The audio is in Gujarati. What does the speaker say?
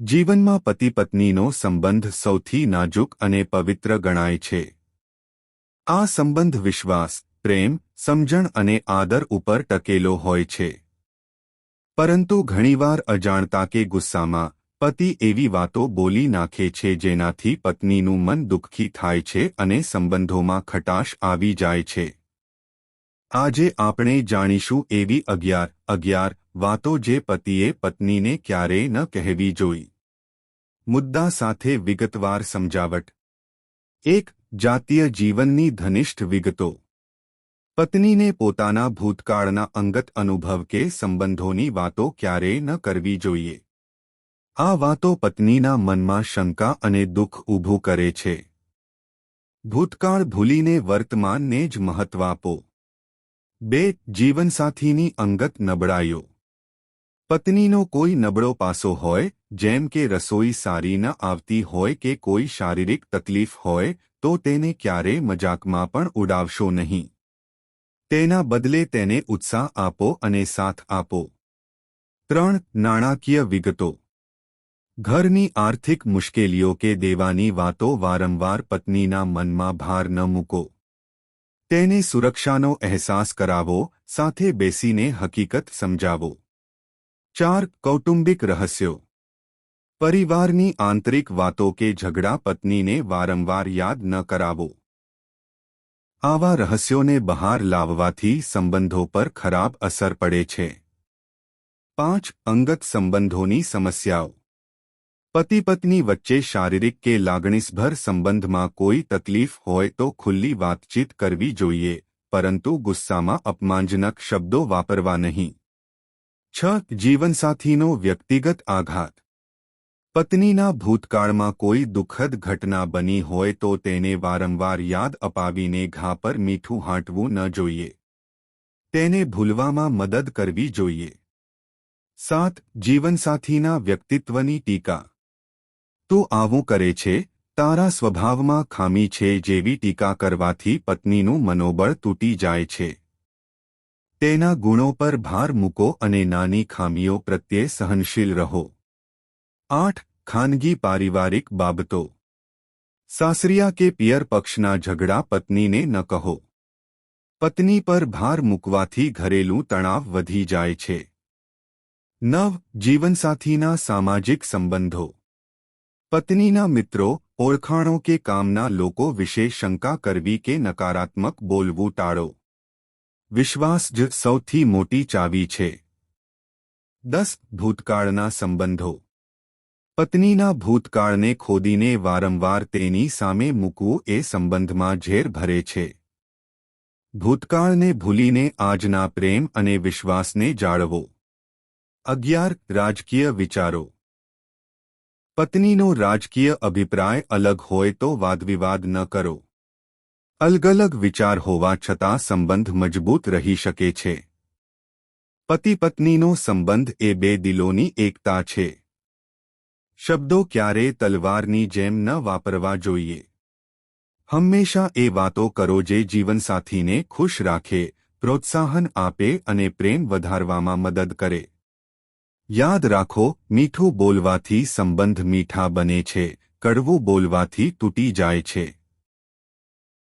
જીવનમાં પતિ પત્નીનો સંબંધ સૌથી નાજુક અને પવિત્ર ગણાય છે. આ સંબંધ વિશ્વાસ, પ્રેમ, સમજણ અને આદર ઉપર ટકેલો હોય છે. પરંતુ ઘણીવાર અજાણતા કે ગુસ્સામાં, પતિ એવી વાતો બોલી નાખે છે જેનાથી પત્નીનું મન દુઃખી થાય છે અને સંબંધોમાં ખટાશ આવી જાય છે. આજે આપણે જાણીશું એવી અગિયાર અગિયાર વાતો જે પતિએ પત્નીને ક્યારેય ન કહેવી જોઈ. મુદ્દા સાથે વિગતવાર સમજાવટ. એક, જાતીય જીવનની ધનિષ્ઠ વિગતો. પત્નીને પોતાના ભૂતકાળના અંગત અનુભવ કે સંબંધોની વાતો ક્યારેય ન કરવી જોઈએ. આ વાતો પત્નીના મનમાં શંકા અને દુઃખ ઊભું કરે છે. ભૂતકાળ ભૂલીને વર્તમાનને જ મહત્વ આપો. બે, જીવનસાથીની અંગત નબળાઈઓ. પત્નીનો કોઈ નબળો પાસો હોય, જેમ કે રસોઈ સારી ન આવતી હોય કે કોઈ શારીરિક તકલીફ હોય, તો તેને ક્યારેય મજાકમાં પણ ઉડાવશો નહીં. તેના બદલે તેને ઉત્સાહ આપો અને સાથ આપો. ત્રણ, નાણાકીય વિગતો. ઘરની આર્થિક મુશ્કેલીઓ કે દેવાની વાતો વારંવાર પત્નીના મનમાં ભાર ન મૂકો. તેને સુરક્ષાનો અહેસાસ કરાવો, સાથે બેસીને હકીકત સમજાવો. ચાર કૌટુંબિક રહસ્યો પરિવારની આંતરિક વાતો કે ઝઘડા પત્નીને વારંવાર યાદ ન કરાવો આવા રહસ્યોને બહાર લાવવાથી સંબંધો પર ખરાબ અસર પડે છે પાંચ અંગત સંબંધોની સમસ્યાઓ પતિ પત્ની વચ્ચે શારીરિક કે લાગણીસભર સંબંધમાં કોઈ તકલીફ હોય તો ખુલ્લી વાતચીત કરવી જોઈએ પરંતુ ગુસ્સામાં અપમાનજનક શબ્દો વાપરવા નહીં છ જીવનસાથીનો વ્યક્તિગત આઘાત. પત્નીના ભૂતકાળમાં કોઈ દુઃખદ ઘટના બની હોય તો તેને વારંવાર યાદ અપાવીને ઘા પર મીઠું હાંટવું ન જોઈએ. તેને ભૂલવામાં મદદ કરવી જોઈએ. સાત જીવનસાથીના વ્યક્તિત્વની ટીકા. તું આવું કરે છે? તારા સ્વભાવમાં ખામી છે? જેવી ટીકા કરવાથી પત્નીનું મનોબળ તૂટી જાય છે. તેના ગુણો પર ભાર મૂકો અને નાની ખામીઓ પ્રત્યે સહનશીલ રહો. આઠ, ખાનગી પારિવારિક બાબતો. સાસરિયા કે પિયર પક્ષના ઝઘડા પત્નીને ન કહો. પત્ની પર ભાર મૂકવાથી ઘરેલું તણાવ વધી જાય છે. નવ, જીવનસાથીના સામાજિક સંબંધો. પત્નીના મિત્રો, ઓળખાણો કે કામના લોકો વિશે શંકા કરવી કે નકારાત્મક બોલવું ટાળો. વિશ્વાસ જ સૌથી મોટી ચાવી છે. દસ ભૂતકાળના સંબંધો. પત્નીના ભૂતકાળને ખોદીને વારંવાર તેની સામે મૂકવું એ સંબંધમાં ઝેર ભરે છે. ભૂતકાળને ભૂલીને આજના પ્રેમ અને વિશ્વાસને જાળવો. અગિયાર રાજકીય વિચારો. પત્નીનો રાજકીય અભિપ્રાય અલગ હોય તો વાદવિવાદ ન કરો. અલગ અલગ વિચાર હોવા છતાં સંબંધ મજબૂત રહી શકે છે. પતિ પત્નીનો સંબંધ એ બે દિલોની એકતા છે. શબ્દો ક્યારે તલવારની જેમ ન વાપરવા જોઈએ. હંમેશા એ વાતો કરો જે જીવનસાથીને ખુશ રાખે, પ્રોત્સાહન આપે અને પ્રેમ વધારવામાં મદદ કરે. યાદ રાખો, મીઠું બોલવાથી સંબંધ મીઠા બને છે, કડવું બોલવાથી તૂટી જાય છે.